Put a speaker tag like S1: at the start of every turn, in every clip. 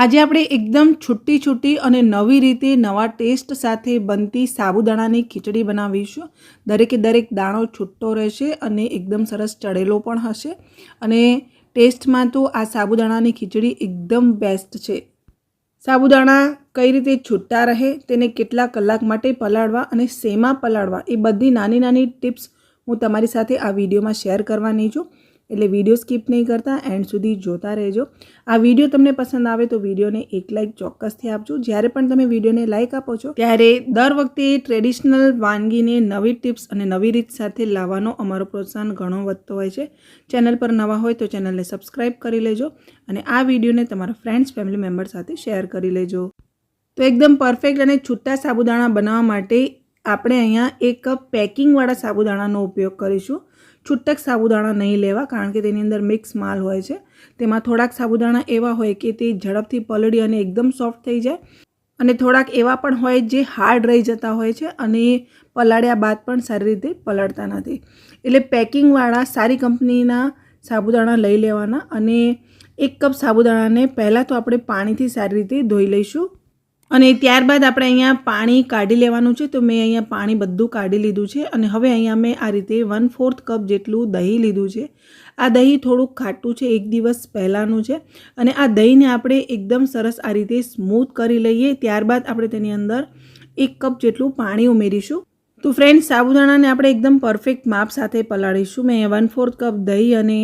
S1: આજે આપણે એકદમ છૂટી છૂટી અને નવી રીતે નવા ટેસ્ટ સાથે બનતી સાબુદાણાની ખીચડી બનાવીશું. દરેકે દરેક દાણો છૂટો રહેશે અને એકદમ સરસ ચડેલો પણ હશે. અને ટેસ્ટમાં તો આ સાબુદાણાની ખીચડી એકદમ બેસ્ટ છે. સાબુદાણા કઈ રીતે છૂટા રહે, તેને કેટલા કલાક માટે પલાળવા અને શેમાં પલાળવા, એ બધી નાની નાની ટિપ્સ હું તમારી સાથે આ વિડીયોમાં શેર કરવાની છું. એટલે વીડિયો સ્કીપ નહીં કરતા એન્ડ સુધી જોતા રહેજો. આ વીડિયો તમને પસંદ આવે તો વિડીયોને એક લાઇક ચોક્કસથી આપજો. જ્યારે પણ તમે વિડીયોને લાઇક આપો છો, ત્યારે દર વખતે ટ્રેડિશનલ વાનગીને નવી ટિપ્સ અને નવી રીત સાથે લાવવાનો અમારો પ્રોત્સાહન ઘણો વધતો હોય છે. ચેનલ પર નવા હોય તો ચેનલને સબસ્ક્રાઈબ કરી લેજો અને આ વિડીયોને તમારા ફ્રેન્ડ્સ ફેમિલી મેમ્બર સાથે શેર કરી લેજો. તો એકદમ પરફેક્ટ અને છૂટા સાબુદાણા બનાવવા માટે આપણે અહીંયા એક કપ પેકિંગવાળા સાબુદાણાનો ઉપયોગ કરીશું. છૂટક સાબુદાણા નહીં લેવા કારણ કે તેની અંદર મિક્સ માલ હોય છે. તેમાં થોડાક સાબુદાણા એવા હોય કે તે ઝડપથી પલળી અને એકદમ સોફ્ટ થઈ જાય. અને થોડાક એવા પણ હોય જે હાર્ડ રહી જતા હોય છે અને પલાળ્યા બાદ પણ સારી રીતે પલળતા નથી. એટલે પેકિંગવાળા સારી કંપનીના સાબુદાણા લઈ લેવાના અને એક કપ સાબુદાણાને પહેલાં તો આપણે પાણીથી સારી રીતે ધોઈ લઈશું. અને ત્યારબાદ આપણે અહીંયા પાણી કાઢી લેવાનું છે, તો મેં અહીંયા પાણી બધું કાઢી લીધું છે અને હવે અહીંયા મેં આ રીતે વન ફોર્થ કપ જેટલું દહીં લીધું છે. આ દહીં થોડુંક ખાટું છે, એક દિવસ પહેલાંનું છે અને આ દહીંને આપણે એકદમ સરસ આ રીતે સ્મૂથ કરી લઈએ, ત્યારબાદ આપણે તેની અંદર એક કપ જેટલું પાણી ઉમેરીશું. તો ફ્રેન્ડ સાબુદાણાને આપણે એકદમ પરફેક્ટ માપ સાથે પલાળીશું. મેં વન ફોર્થ કપ દહીં અને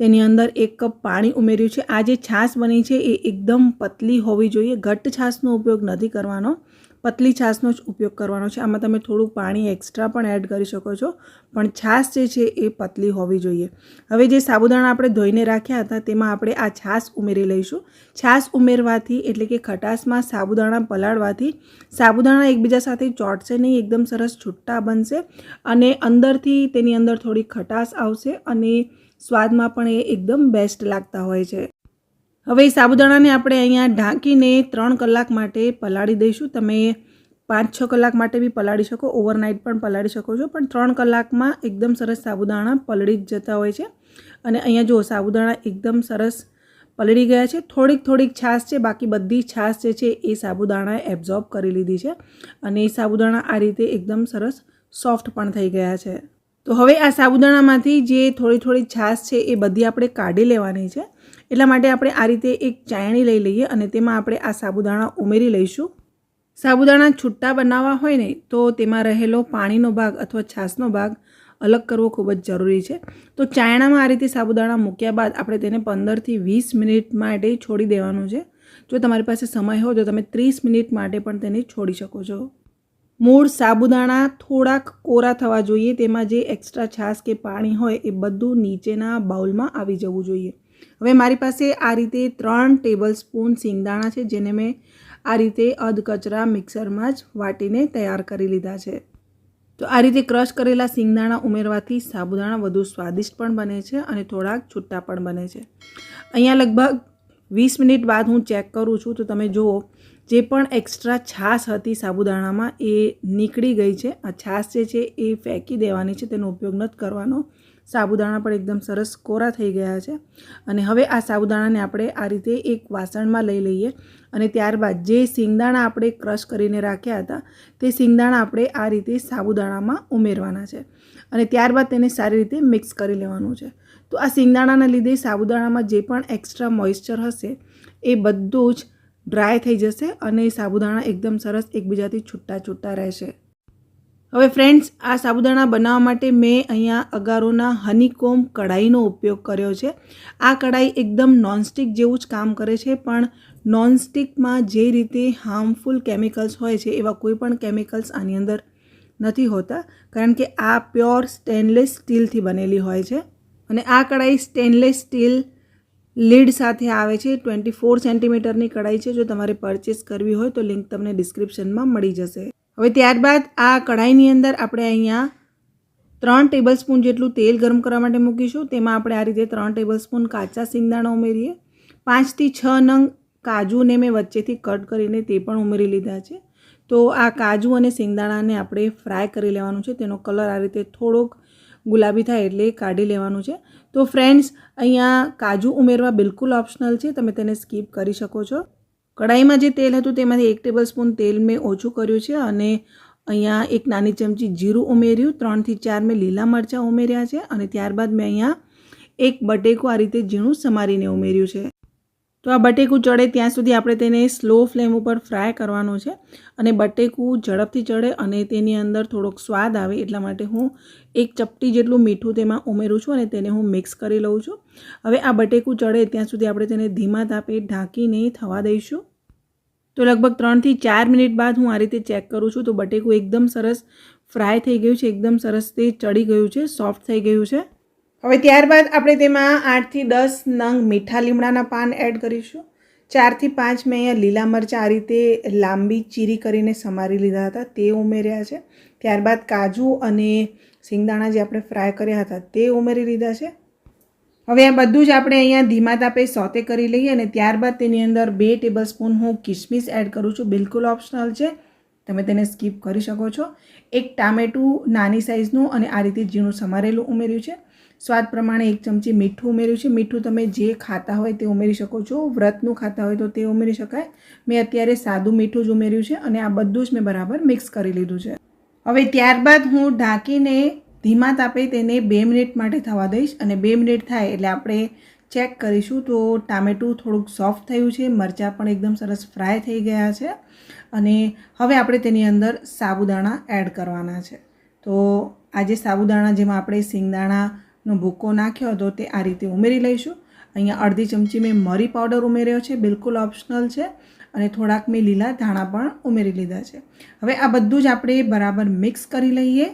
S1: તેની અંદર એક કપ પાણી ઉમેર્યું છે. આ જે છાશ બની છે એ એકદમ પતલી હોવી જોઈએ. ઘટ્ટ છાશનો ઉપયોગ નથી કરવાનો. પતલી છાશનો જ ઉપયોગ કરવાનો છે. આમાં તમે થોડુંક પાણી એક્સ્ટ્રા પણ એડ કરી શકો છો. પણ છાશ જે છે એ પતલી હોવી જોઈએ. હવે જે સાબુદાણા આપણે ધોઈને રાખ્યા હતા તેમાં આપણે આ છાશ ઉમેરી લઈશું. છાશ ઉમેરવાથી એટલે કે ખટાશમાં સાબુદાણા પલાળવાથી સાબુદાણા એકબીજા સાથે ચોટશે નહીં, એકદમ સરસ છૂટા બનશે અને અંદરથી તેની અંદર થોડી ખટાશ આવશે અને સ્વાદમાં પણ એ એકદમ બેસ્ટ લાગતા હોય છે. હવે સાબુદાણાને આપણે અહીંયા ઢાંકીને ત્રણ કલાક માટે પલાળી દઈશું. તમે પાંચ છ કલાક માટે બી પલાળી શકો ઓવરનાઇટ પણ પલાળી શકો છો, પણ ત્રણ કલાકમાં એકદમ સરસ સાબુદાણા પલળી જ જતા હોય છે. અને અહીંયા જો સાબુદાણા એકદમ સરસ પલળી ગયા છે, થોડીક થોડીક છાશ છે, બાકી બધી છાશ જે છે એ સાબુદાણાએ એબ્ઝોર્બ કરી લીધી છે. અને એ સાબુદાણા આ રીતે એકદમ સરસ સોફ્ટ પણ થઈ ગયા છે. તો હવે આ સાબુદાણામાંથી જે થોડી થોડી છાશ છે એ બધી આપણે કાઢી લેવાની છે. એટલા માટે આપણે આ રીતે એક ચાયણી લઈ લઈએ અને તેમાં આપણે આ સાબુદાણા ઉમેરી લઈશું. સાબુદાણા છૂટા બનાવવા હોય ને તો તેમાં રહેલો પાણીનો ભાગ અથવા છાશનો ભાગ અલગ કરવો ખૂબ જ જરૂરી છે. તો ચાયણામાં આ રીતે સાબુદાણા મૂક્યા બાદ આપણે તેને પંદરથી વીસ મિનિટ માટે છોડી દેવાનું છે. જો તમારી પાસે સમય હોય તો તમે ત્રીસ મિનિટ માટે પણ તેને છોડી શકો છો. મૂળ સાબુદાણા થોડાક કોરા થવા જોઈએ, તેમાં જે એક્સ્ટ્રા છાશ કે પાણી હોય એ બધું નીચેના બાઉલમાં આવી જવું જોઈએ. હવે મારી પાસે આ રીતે ત્રણ ટેબલ સ્પૂન સિંગદાણા છે, જેને મેં આ રીતે અધકચરા મિક્સરમાં જ વાટીને તૈયાર કરી લીધા છે. તો આ રીતે ક્રશ કરેલા સિંગદાણા ઉમેરવાથી સાબુદાણા વધુ સ્વાદિષ્ટ પણ બને છે અને થોડાક છૂટા પણ બને છે. અહીંયા લગભગ વીસ મિનિટ બાદ હું ચેક કરું છું, તો તમે જુઓ જે પણ એક્સ્ટ્રા છાશ હતી સાબુદાણામાં એ નીકળી ગઈ છે. આ છાશ જે છે એ ફેંકી દેવાની છે. તેનો ઉપયોગ નથી કરવાનો. સાબુદાણા પણ એકદમ સરસ કોરા થઈ ગયા છે. અને હવે આ સાબુદાણાને આપણે આ રીતે એક વાસણમાં લઈ લઈએ અને ત્યારબાદ જે સિંગદાણા આપણે ક્રશ કરીને રાખ્યા હતા, તે સિંગદાણા આપણે આ રીતે સાબુદાણામાં ઉમેરવાના છે. અને ત્યારબાદ તેને સારી રીતે મિક્સ કરી લેવાનું છે. તો આ સિંગદાણાના લીધે સાબુદાણામાં જે પણ એક્સ્ટ્રા મોઇશ્ચર હશે, એ બધું જ ડ્રાય થઈ જશે અને સાબુદાણા એકદમ સરસ એકબીજાથી છૂટા છૂટા રહેશે. હવે ફ્રેન્ડ્સ, આ સાબુદાણા બનાવવા માટે મેં અહીંયા અગારોના હનીકોમ કઢાઈનો ઉપયોગ કર્યો છે. આ કઢાઈ એકદમ નોનસ્ટિક જેવું જ કામ કરે છે, પણ નોનસ્ટિકમાં જે રીતે હાર્મફુલ કેમિકલ્સ હોય છે, એવા કોઈ પણ કેમિકલ્સ આની અંદર નથી હોતા, કારણ કે આ પ્યોર સ્ટેનલેસ સ્ટીલથી બનેલી હોય છે. અને આ કઢાઈ સ્ટેનલેસ સ્ટીલ લીડ સાથે આવે છે. ટ્વેન્ટી ફોર સેન્ટીમીટરની કઢાઈ છે. જો તમારે પરચેસ કરવી હોય તો લિંક તમને ડિસ્ક્રિપ્શનમાં મળી જશે. હવે ત્યારબાદ આ કઢાઈની અંદર આપણે અહીંયા ત્રણ ટેબલ સ્પૂન જેટલું તેલ ગરમ કરવા માટે મૂકીશું. તેમાં આપણે આ રીતે ત્રણ ટેબલ સ્પૂન કાચા સિંગદાણા ઉમેરીએ. પાંચથી છ નંગ કાજુને મેં વચ્ચેથી કટ કરીને તે પણ ઉમેરી લીધા છે. તો આ કાજુ અને સિંગદાણાને આપણે ફ્રાય કરી લેવાનું છે. તેનો કલર આ રીતે થોડોક ગુલાબી થાય એટલે કાઢી લેવાનું છે. તો ફ્રેન્ડ્સ અહીંયા કાજુ ઉમેરવા બિલકુલ ઓપ્શનલ છે. તમે તેને સ્કીપ કરી શકો છો. કઢાઈમાં જે તેલ હતું તેમાંથી એક ટેબલ સ્પૂન તેલ મેં ઓછું કર્યું છે અને અહીંયા એક નાની ચમચી જીરું ઉમેર્યું. ત્રણથી ચાર મેં લીલા મરચાં ઉમેર્યા છે અને ત્યારબાદ મેં અહીંયા એક બટેકું આ રીતે ઝીણું સમારીને ઉમેર્યું છે. તો આ બટેકું ચડે ત્યાં સુધી આપણે તેને સ્લો ફ્લેમ ઉપર ફ્રાય કરવાનું છે અને બટેકું ઝડપથી ચડે અને તેની અંદર થોડોક સ્વાદ આવે એટલા માટે હું એક ચપટી જેટલું મીઠું તેમાં ઉમેરું છું અને તેને હું મિક્સ કરી લઉં છું. હવે આ બટેકું ચડે ત્યાં સુધી આપણે તેને ધીમા તાપે ઢાંકીને થવા દઈશું. તો લગભગ ત્રણથી ચાર મિનિટ બાદ હું આ રીતે ચેક કરું છું તો બટેકું એકદમ સરસ ફ્રાય થઈ ગયું છે, એકદમ સરસ તે ચડી ગયું છે, સોફ્ટ થઈ ગયું છે. હવે ત્યારબાદ આપણે તેમાં આઠથી દસ નંગ મીઠા લીમડાના પાન એડ કરીશું. ચારથી પાંચ મેં અહીંયા લીલા મરચાં આ રીતે લાંબી ચીરી કરીને સમારી લીધા હતા, તે ઉમેર્યા છે. ત્યારબાદ કાજુ અને સિંગદાણા જે આપણે ફ્રાય કર્યા હતા, તે ઉમેરી લીધા છે. હવે આ બધું જ આપણે અહીંયા ધીમા તાપે સોતે કરી લઈએ અને ત્યારબાદ તેની અંદર બે ટેબલ સ્પૂન હું કિસમિસ એડ કરું છું. બિલકુલ ઓપ્શનલ છે. તમે તેને સ્કીપ કરી શકો છો. એક ટામેટું નાની સાઇઝનું અને આ રીતે ઝીણું સમારેલું ઉમેર્યું છે. સ્વાદ પ્રમાણે એક ચમચી મીઠું ઉમેર્યું છે. મીઠું તમે જે ખાતા હોય તે ઉમેરી શકો છો. વ્રતનું ખાતા હોય તો તે ઉમેરી શકાય. મેં અત્યારે સાદું મીઠું જ ઉમેર્યું છે અને આ બધું જ મેં બરાબર મિક્સ કરી લીધું છે. હવે ત્યારબાદ હું ઢાંકીને ધીમા તાપે તેને બે મિનિટ માટે થવા દઈશ અને બે મિનિટ થાય એટલે આપણે ચેક કરીશું તો ટામેટું થોડુંક સોફ્ટ થયું છે. મરચાં પણ એકદમ સરસ ફ્રાય થઈ ગયા છે અને હવે આપણે તેની અંદર સાબુદાણા એડ કરવાના છે. તો આજે સાબુદાણા જેમાં આપણે સિંગદાણાનો ભૂકો નાખ્યો હતો તે આ રીતે ઉમેરી લઈશું. અહીંયા અડધી ચમચી મેં મરી પાવડર ઉમેર્યો છે, બિલકુલ ઓપ્શનલ છે. અને થોડાક મેં લીલા ધાણા પણ ઉમેરી લીધા છે. હવે આ બધું જ આપણે બરાબર મિક્સ કરી લઈએ.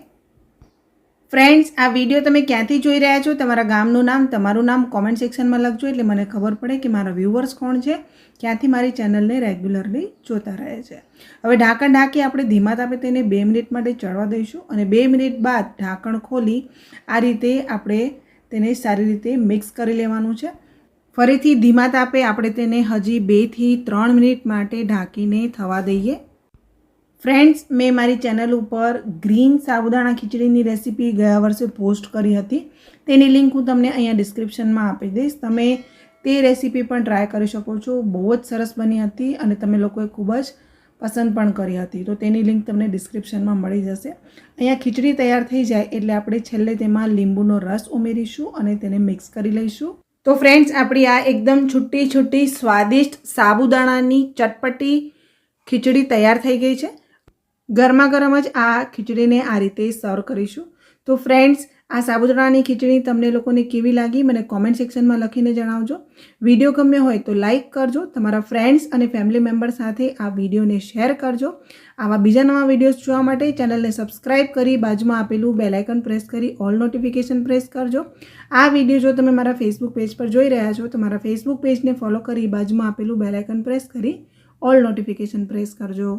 S1: ફ્રેન્ડ્સ આ વીડિયો તમે ક્યાંથી જોઈ રહ્યા છો? તમારા ગામનું નામ, તમારું નામ કોમેન્ટ સેક્શનમાં લખજો એટલે મને ખબર પડે કે મારા વ્યૂવર્સ કોણ છે, ક્યાંથી મારી ચેનલને રેગ્યુલરલી જોતા રહે છે. હવે ઢાંકણ ઢાંકી આપણે ધીમા તાપે તેને બે મિનિટ માટે ચડવા દઈશું અને બે મિનિટ બાદ ઢાંકણ ખોલી, આ રીતે આપણે તેને સારી રીતે મિક્સ કરી લેવાનું છે. ફરીથી ધીમા તાપે આપણે તેને હજી બેથી ત્રણ મિનિટ માટે ઢાંકીને થવા દઈએ. ફ્રેન્ડ્સ મેં મારી ચેનલ ઉપર ગ્રીન સાબુદાણા ખીચડીની રેસીપી ગયા વર્ષે પોસ્ટ કરી હતી. તેની લિંક હું તમને અહીંયા ડિસ્ક્રિપ્શનમાં આપી દઈશ. તમે તે રેસીપી પણ ટ્રાય કરી શકો છો. બહુ જ સરસ બની હતી અને તમે લોકોએ ખૂબ જ પસંદ પણ કરી હતી. તો તેની લિંક તમને ડિસ્ક્રિપ્શનમાં મળી જશે. અહીંયા ખીચડી તૈયાર થઈ જાય એટલે આપણે છેલ્લે તેમાં લીંબુનો રસ ઉમેરીશું અને તેને મિક્સ કરી લઈશું. તો ફ્રેન્ડ્સ આપણી આ એકદમ છૂટી છૂટી સ્વાદિષ્ટ સાબુદાણાની ચટપટી ખીચડી તૈયાર થઈ ગઈ છે. ગરમા ગરમ જ આ ખીચડીને આ રીતે સર્વ કરીશું. તો ફ્રેન્ડ્સ આ સાબુદાણાની ખીચડી તમને લોકોને કેવી લાગી મને કોમેન્ટ સેક્શનમાં લખીને જણાવજો. વીડિયો ગમ્યો હોય તો લાઇક કરજો. તમારા ફ્રેન્ડ્સ અને ફેમિલી મેમ્બર સાથે આ વિડીયોને શેર કરજો. આવા બીજા નવા વિડીયોઝ જોવા માટે ચેનલને સબસ્ક્રાઇબ કરી બાજુમાં આપેલું બેલાઇકન પ્રેસ કરી ઓલ નોટિફિકેશન પ્રેસ કરજો. આ વીડિયો જો તમે મારા ફેસબુક પેજ પર જોઈ રહ્યા છો, તો મારા ફેસબુક પેજને ફોલો કરી બાજુમાં આપેલું બેલાઇકન પ્રેસ કરી ઓલ નોટિફિકેશન પ્રેસ કરજો.